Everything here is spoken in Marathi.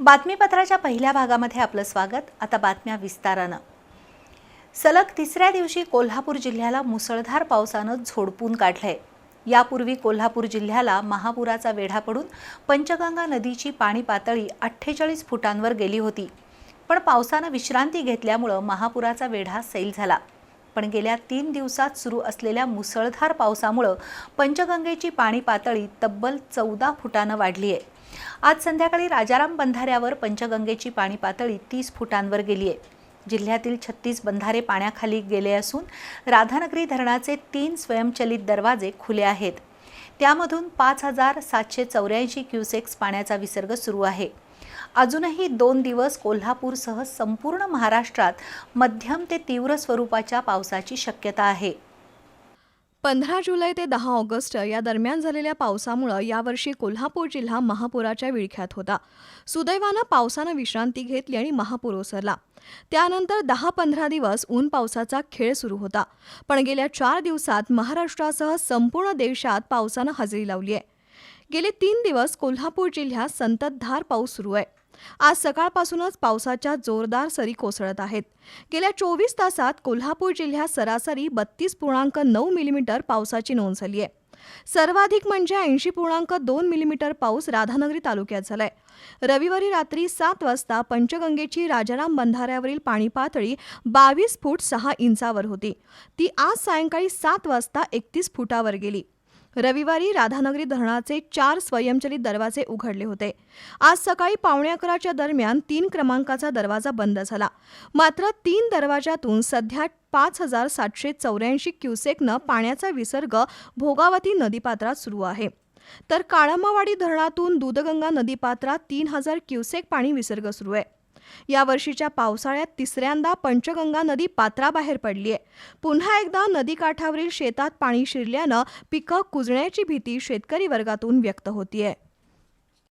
बातमीपत्राच्या पहिल्या भागामध्ये आपलं स्वागत. आता बातम्या विस्तारानं. सलग तिसऱ्या दिवशी कोल्हापूर जिल्ह्याला मुसळधार पावसानं झोडपून काढलंय. यापूर्वी कोल्हापूर जिल्ह्याला महापुराचा वेढा पडून पंचगंगा नदीची पाणी पातळी अठ्ठेचाळीस फुटांवर गेली होती. पण पावसानं विश्रांती घेतल्यामुळं महापुराचा वेढा सैल झाला. पण गेल्या तीन दिवसात सुरू असलेल्या मुसळधार पावसामुळं पंचगंगेची पाणी पातळी तब्बल चौदा फुटानं वाढली आहे आज संध्याकाळी राजाराम बंधाऱ्यावर पंचगंगेची पाणी पातळी तीस फुटांवर गेली आहे जिल्ह्यातील छत्तीस बंधारे पाण्याखाली गेले असून राधानगरी धरणाचे तीन स्वयंचलित दरवाजे खुले आहेत. त्यामधून पाच हजार सातशे चौऱ्याऐंशी क्युसेक्स पाण्याचा विसर्ग सुरू आहे. अजूनही दोन दिवस कोल्हापूरसह संपूर्ण महाराष्ट्रात मध्यम ते तीव्र स्वरूपाच्या पावसाची शक्यता आहे. पंधरा जुलै ते दहा ऑगस्ट या दरम्यान झालेल्या पावसामुळं यावर्षी कोल्हापूर जिल्हा महापुराच्या विळख्यात होता. सुदैवानं पावसानं विश्रांती घेतली आणि महापूर ओसरला. त्यानंतर दहा पंधरा दिवस ऊन पावसाचा खेळ सुरू होता. पण गेल्या चार दिवसात महाराष्ट्रासह संपूर्ण देशात पावसानं हजेरी लावली आहे. गेले तीन दिवस कोल्हापूर जिल्ह्यात संततधार पाऊस सुरू आहे. आज सकाळपासूनच पावसाच्या जोरदार सरी कोसळत आहेत. गेल्या चोवीस तासात कोल्हापूर जिल्ह्यात सरासरी बत्तीस पूर्णांक नऊ मिलीमीटर पावसाची नोंद झाली आहे. सर्वाधिक म्हणजे ऐंशी पूर्णांक दोन मिलीमीटर पाऊस राधानगरी तालुक्यात झालाय. रविवारी रात्री सात वाजता पंचगंगेची राजाराम बंधाऱ्यावरील पाणी पातळी बावीस फूट सहा इंचावर होती. ती आज सायंकाळी सात वाजता एकतीस फुटावर गेली. रविवारी राधानगरी धरणाचे चार स्वयंचलित दरवाजे उघडले होते. आज सकाळी पावणे अकराच्या दरम्यान तीन क्रमांकाचा दरवाजा बंद झाला. मात्र तीन दरवाजातून सध्या पाच हजार सातशे चौऱ्याऐंशी क्युसेकनं पाण्याचा विसर्ग भोगावती नदीपात्रात सुरू आहे. तर काळामावाडी धरणातून दूधगंगा नदीपात्रात तीन हजार क्युसेक पाणी विसर्ग सुरू आहे. या वर्षीच्या पावसाळ्यात तिसऱ्यांदा पंचगंगा नदी पात्राबाहेर पडली आहे. पुन्हा एकदा नदीकाठावरील शेतात पाणी शिरल्यानं पिकं कुजण्याची भीती शेतकरी वर्गातून व्यक्त होतीये.